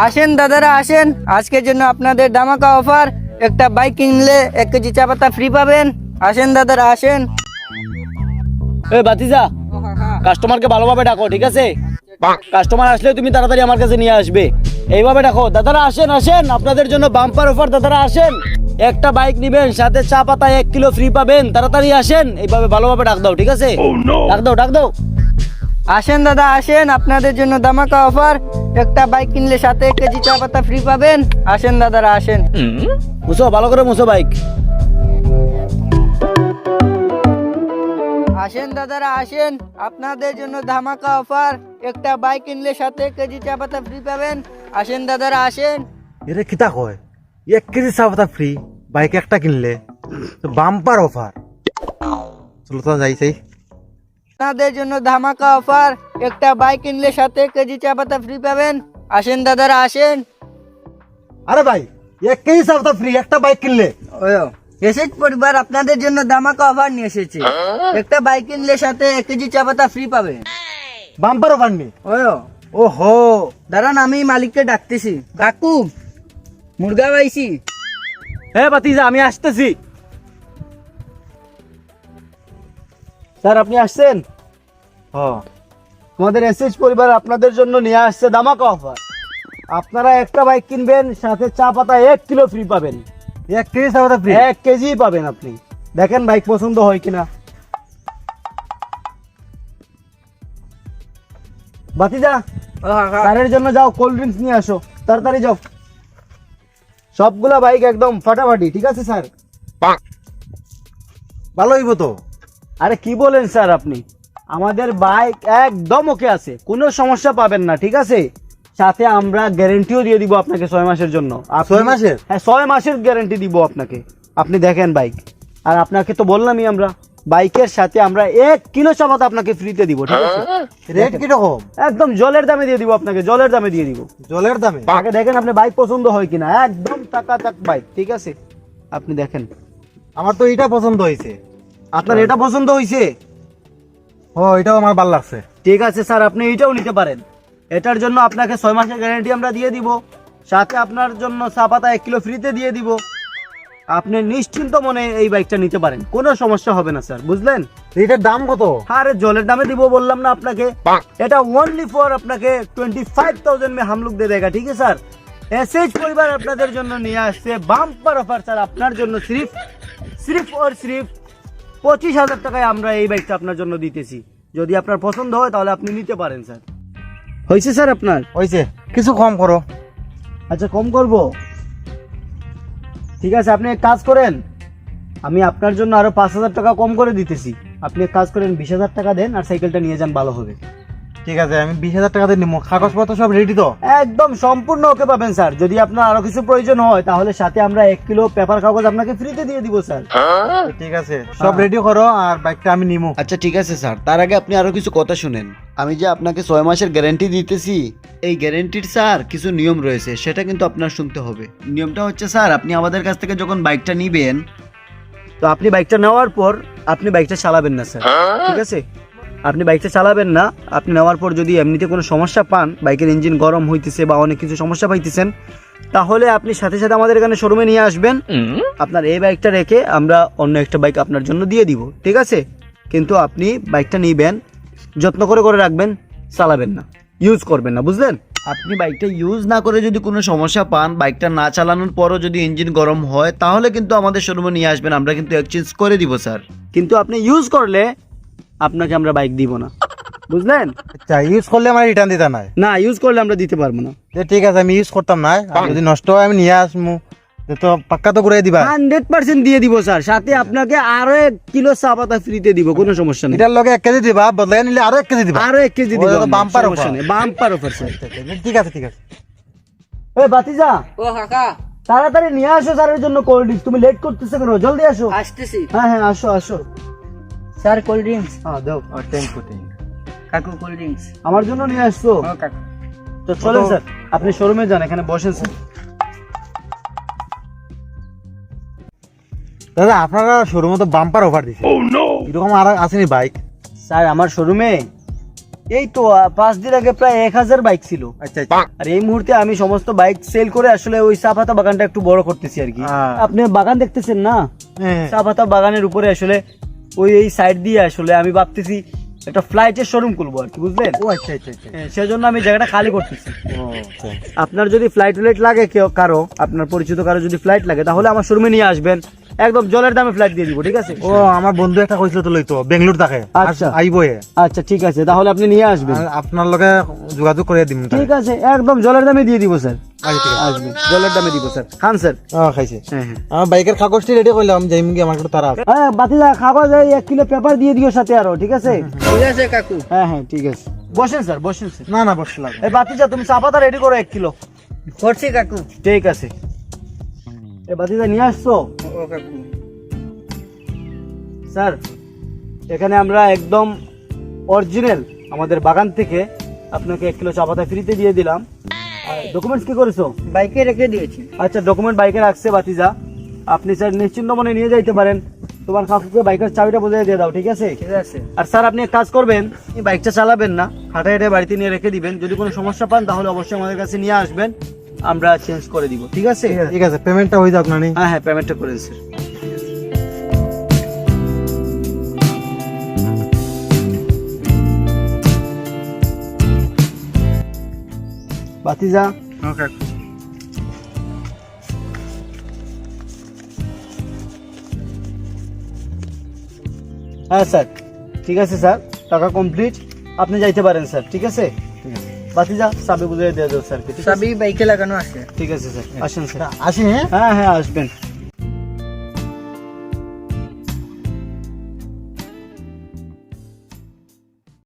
আসেন দাদারা আসেন। আজকের জন্য আপনাদের দামাকা অফার একটা বাইক কিনলে এক কেজি চা পাতা ফ্রি পাবেন। আসেন দাদারা আসেন। এ বাতিজা কাস্টমারকে ভালোভাবে ডাকো ঠিক আছে? কাস্টমার আসলে তুমি তাড়াতাড়ি আমার কাছে নিয়ে আসবে। এইভাবে ডাকো দাদারা আসেন আসেন। আপনাদের জন্য বাম্পার অফার দাদারা আসেন। একটা বাইক নিবেন সাথে চা পাতা এক কিলো ফ্রি পাবেন। তাড়াতাড়ি আসেন এইভাবে ভালোভাবে ডাক দাও ঠিক আছে? ডাক দাও ডাক দাও। আসেন দাদা আসেন। আপনাদের জন্য দামাকা অফার একটা বাইক কিনলে সাথে এক কেজি চা পাতা ফ্রি পাবেন। আসেন দাদারা আসেন। মুসো ভালো করে মুসো বাইক আসেন দাদারা আসেন। আপনাদের জন্য ধামাকা অফার একটা বাইক কিনলে সাথে এক কেজি চা পাতা ফ্রি পাবেন। আসেন দাদারা আসেন। এটা কিতা কয়? এক কেজি চা পাতা ফ্রি বাইক একটা কিনলে। বাম্পার অফার চলো তো যাই চাই আপনাদের জন্য ধামাকা অফার। একটা বাইক কিনলে সাথে এক কেজি চা পাতা ফ্রি পাবেন। আসেন দাদারা আসেন। আরে ভাই এক কেজি চা পাতা ফ্রি একটা বাইক কিনলে। এসেজ পরিবার আপনাদের জন্য ধামাকা অফার নিয়ে এসেছে। একটা বাইক কিনলে সাথে এক কেজি চা পাতা ফ্রি পাবে বাম্পার অফার নি ওয়ো। ও হো দাঁড়ান আমি মালিককে ডাকতেছি। কাকু মুরগা পাইছি। হ্যাঁ বাতিজা আমি আসতেছি। স্যার আপনি আসছেন? আমাদের এসএস পরিবার আপনাদের জন্য নিয়ে আসছে দামাকা অফার আপনারা একটা বাইক কিনবেন সাথে চা পাতা এক কিলো ফ্রি পাবেন। এক কেজি চা পাতা ফ্রি এক কেজি পাবেন আপনি। দেখেন বাইক পছন্দ হয় কিনা। বাতিজা স্যারের জন্য যাও কোল্ড ড্রিঙ্কস নিয়ে আসো। তাড়াতাড়ি যাও। সবগুলা বাইক একদম ফাটাফাটি ঠিক আছে স্যার? ভালো হইব তো। আরে কি বলেন স্যার আপনি? আমাদের বাইক একদম ওকে আছে। কোনো সমস্যা পাবেন না ঠিক আছে? সাথে আমরা গ্যারেন্টিও দিয়ে দিব আপনাকে ছয় মাসের জন্য। ছয় মাসের? হ্যাঁ ছয় মাসের গ্যারেন্টি দিব আপনাকে। আপনি দেখেন বাইক আর আপনাকে তো বললামই আমরা বাইকের সাথে আমরা এক কিলো চাপাত আপনাকে ফ্রিতে দিব ঠিক আছে? রেট কীরকম? একদম জলের দামে দিয়ে দিব আপনাকে জলের দামে দিয়ে দিব। জলের দামে? আগে দেখেন আপনি বাইক পছন্দ হয় কিনা। একদম টাকা চাক বাইক ঠিক আছে? আপনি দেখেন। আমার তো এটা পছন্দ হয়েছে। আপনার এটা পছন্দ হয়েছে? ও এটাও আমার ভালো লাগছে। ঠিক আছে স্যার আপনি এইটাও নিতে পারেন। এটার জন্য আপনাকে ছয় মাসের গ্যারেন্টি আমরা দিয়ে দিব। সাথে আপনার জন্য চা পাতা এক কিলো ফ্রিতে দিয়ে দিব। আপনি নিশ্চিন্ত মনে এই বাইকটা নিতে পারেন। কোনো সমস্যা হবে না স্যার বুঝলেন? এটার দাম কত? আরে জলের দামে দিব বললাম না আপনাকে। এটা ওনলি ফর আপনাকে টোয়েন্টি ফাইভ থাউজেন্ড মে হামলুক দে দেগা ঠিক আছে স্যার? এসএইচ পরিবার আপনাদের জন্য নিয়ে আসছে বাম্পার অফার স্যার আপনার জন্য সিরিফ সিরিফ ওর সিরিফ পঁচিশ হাজার টাকায় আমরা এই বাইকটা আপনার জন্য দিতেছি। যদি আপনার পছন্দ হয় তাহলে আপনি নিতে পারেন স্যার। হয়েছে স্যার আপনার? হয়েছে। কিছু কম করো। আচ্ছা কম করব? ঠিক আছে আপনি এক কাজ করেন। আমি আপনার জন্য আরও পাঁচ হাজার টাকা কম করে দিতেছি। আপনি এক কাজ করেন বিশ হাজার টাকা দেন আর সাইকেলটা নিয়ে যান ভালো হবে। ঠিক আছে আমি বিশ হাজার টাকাতে নিবো কাগজপত্র সব রেডি তো? একদম সম্পূর্ণ ওকে পাবেন স্যার। যদি আপনার আরও কিছু প্রয়োজন হয় তাহলে সাথে আমরা এক কিলো পেপার কাগজ আপনাকে ফ্রিতে দিয়ে দিব স্যার। ঠিক আছে সব রেডি করো আর বাইকটা আমি নিবো আচ্ছা ঠিক আছে স্যার। তার আগে আপনি আরও কিছু কথা শুনেন। আমি যে আপনাকে ছয় মাসের গ্যারান্টি দিতেছি এই গ্যারান্টির স্যার কিছু নিয়ম রয়েছে। সেটা কিন্তু আপনার শুনতে হবে। নিয়মটা হচ্ছে স্যার আপনি আমাদের কাছ থেকে যখন বাইকটা নিবেন তো আপনি বাইকটা নেওয়ার পর আপনি বাইকটা চালাবেন না স্যার। ঠিক আছে? আপনি বাইকটা চালাবেন না আপনি নেওয়ার পর যদি এমনিতে কোনো সমস্যা পান বাইকের ইঞ্জিন গরম হইতেছে বা অনেক কিছু সমস্যা পাইতেছেন তাহলে আপনি সাথে সাথে আমাদের এখানে শোরুমে নিয়ে আসবেন। আপনার এই বাইকটা রেখে আমরা অন্য একটা বাইক আপনার জন্য দিয়ে দিব ঠিক আছে? কিন্তু আপনি বাইকটা নিবেন যত্ন করে করে রাখবেন চালাবেন না ইউজ করবেন না বুঝলেন? আপনি বাইকটা ইউজ না করে যদি কোনো সমস্যা পান বাইকটা না চালানোর পরও যদি ইঞ্জিন গরম হয় তাহলে কিন্তু আমাদের শোরুমে নিয়ে আসবেন আমরা কিন্তু এক্সচেঞ্জ করে দিব স্যার কিন্তু আপনি ইউজ করলে আপনাকে আমরা বাইক দিব না। বুঝলেন? আচ্ছা ইউজ করলে আমার রিটার্ন দিতে নাই। না ইউজ করলে আমরা দিতে পারব না। ঠিক আছে আমি ইউজ করতাম না যদি নষ্ট হয় আমি নিয়ে আসব তো পাক্কা তো দিবা। হান্ড্রেড পার্সেন্ট দিয়ে দিব স্যার। সাথে আপনাকে আরও এক কিলো চা পাতা ফ্রিতে দিব কোনো সমস্যা নেই। এটার লগে এক কেজি দিবা বদলাই নিলে আরও এক কেজি দিবা। আরও এক কেজি দিব offer। নেই বাম্পার অফার স্যার। ঠিক আছে ঠিক আছে। এই বাতিজা! ও কাকা। তাড়াতাড়ি নিয়ে আসো স্যারের জন্য কোল্ড ড্রিঙ্কস তুমি লেট করতেছো কেন? জলদি আসো। আসতেছি। হ্যাঁ হ্যাঁ আসো আসো। স্যার কোল্ড ড্রিঙ্কস হ্যাঁ দাও আর থ্যাংক ইউ থ্যাংক কাকু কোল্ড ড্রিঙ্কস আমার জন্য নিয়ে আসছো? ও কাকু। তো চলেন স্যার। আপনি শোরুমে যান এখানে বসেন স্যার। দাদা আপনারা শোরুমে তো বাম্পার অফার দিছে। এরকম আর আসেনি বাইক স্যার আমার শোরুমে এই তো পাঁচ দিন আগে প্রায় এক হাজার বাইক ছিল। আচ্ছা আচ্ছা। আর এই মুহূর্তে আমি সমস্ত বাইক সেল করে আসলে ওই চা পাতা বাগানটা একটু বড় করতেছি আর কি। হ্যাঁ। আপনি বাগান দেখতেছেন না? হ্যাঁ। চা পাতা বাগানের উপরে আসলে ওই এই সাইড দিয়ে আসলে আমি ভাবতেছি একটা ফ্লাইটের শোরুম খুলবো আর কি বুঝলেন? ও আচ্ছা আচ্ছা আচ্ছা। হ্যাঁ, সেজন্য আমি জায়গাটা খালি করতেছি। আচ্ছা। আপনার যদি ফ্লাইট উলাইট লাগে কেউ কারও আপনার পরিচিত কারও যদি ফ্লাইট লাগে তাহলে আমার শোরুমে নিয়ে আসবেন। একদম জলের দামে ফ্লাইট দিয়ে দিব ঠিক আছে? ও আমার বন্ধু একটা কইছিল তো লইতো বেঙ্গলোর থাকে আচ্ছা। আইবো আচ্ছা ঠিক আছে তাহলে আপনি নিয়ে আসবেন। আপনার লগে যোগাযোগ করে দিম ঠিক আছে একদম জলের দামে দিয়ে দিব স্যার। জলের দামে দিব স্যার। খান স্যার। ও খাইছে। হ্যাঁ হ্যাঁ। আমার বাইকের কাগজটি রেডি করলাম যাইম কি আমার তারা আছে। হ্যাঁ বাতিদা কাগজ এই এক কিলো পেপার দিয়ে দিও সাথে আরও ঠিক আছে? ঠিক আছে কাকু। হ্যাঁ হ্যাঁ ঠিক আছে। বসেন স্যার বসেন স্যার। না না বসে লাগবে এই বাতিজা তুমি চা পাতা রেডি করো এক কিলো। করছি কাকু। ঠিক আছে। এ বাতিজা নিয়ে আসছো? ও কাকু। স্যার এখানে আমরা একদম অরিজিনাল আমাদের বাগান থেকে আপনাকে এক কিলো চা পাতা ফ্রিতে দিয়ে দিলাম। ডকুমেন্টস কি করেছ? বাইকে রেখে দিয়েছি। আচ্ছা ডকুমেন্ট বাইকে রাখছে বাতিজা। আপনি স্যার নিশ্চিন্ত মনে নিয়ে যাইতে পারেন। তোমার কাকুকে বাইকের চাবিটা বোঝাই দিয়ে দাও ঠিক আছে? ঠিক আছে। আর স্যার আপনি এক কাজ করবেন বাইকটা চালাবেন না হাঁটা হেঁটে বাড়িতে নিয়ে রেখে দিবেন। যদি কোনো সমস্যা পান তাহলে অবশ্যই আমাদের কাছে নিয়ে আসবেন। আমরা চেঞ্জ করে দিব ঠিক আছে? ঠিক আছে। পেমেন্টটা হয়ে যাক না হ্যাঁ হ্যাঁ পেমেন্টটা করে স্যার বাতিজা হ্যাঁ স্যার ঠিক আছে স্যার টাকা কমপ্লিট আপনি যাইতে পারেন স্যার ঠিক আছে বাতিজা চাবি বুঝিয়ে দিয়ে দেবো স্যারকে ঠিক আছে সবই বাইকে লাগানো আছে ঠিক আছে স্যার আসেন স্যার আসি হ্যাঁ হ্যাঁ হ্যাঁ আসবেন